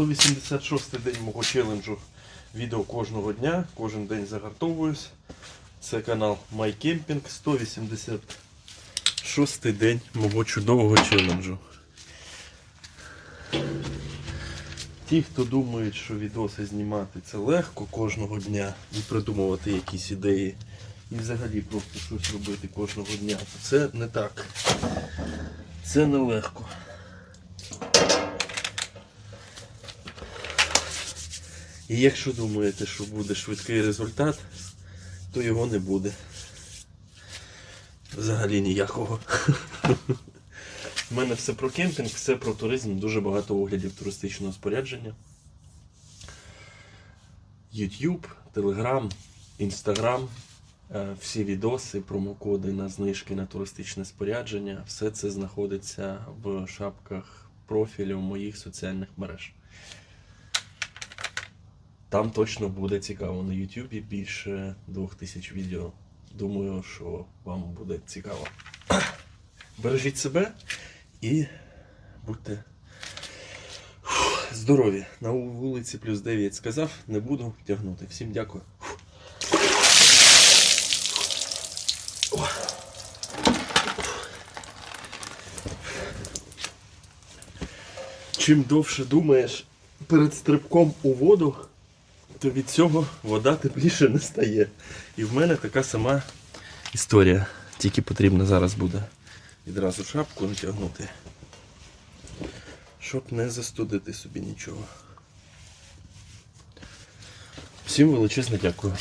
186 день мого челенджу. Відео кожного дня, кожен день загартовуюсь. Це канал MyCamping, 186 день мого чудового челенджу. Ті, хто думають, що відоси знімати це легко кожного дня і придумувати якісь ідеї, і взагалі просто щось робити кожного дня, то це не так. Це нелегко. І якщо думаєте, що буде швидкий результат, то його не буде. Взагалі ніякого. У мене все про кемпінг, все про туризм, дуже багато оглядів туристичного спорядження. YouTube, Telegram, Instagram, всі відоси, промокоди на знижки на туристичне спорядження, все це знаходиться в шапках профілю моїх соціальних мереж. Там точно буде цікаво. На YouTube більше 2000 відео. Думаю, що вам буде цікаво. Бережіть себе і будьте здорові. На вулиці плюс 9 сказав, не буду тягнути. Всім дякую. Чим довше думаєш перед стрибком у воду, то від цього вода тепліше не стає. І в мене така сама історія. Тільки потрібно зараз буде відразу шапку натягнути, щоб не застудити собі нічого. Всім величезне дякую.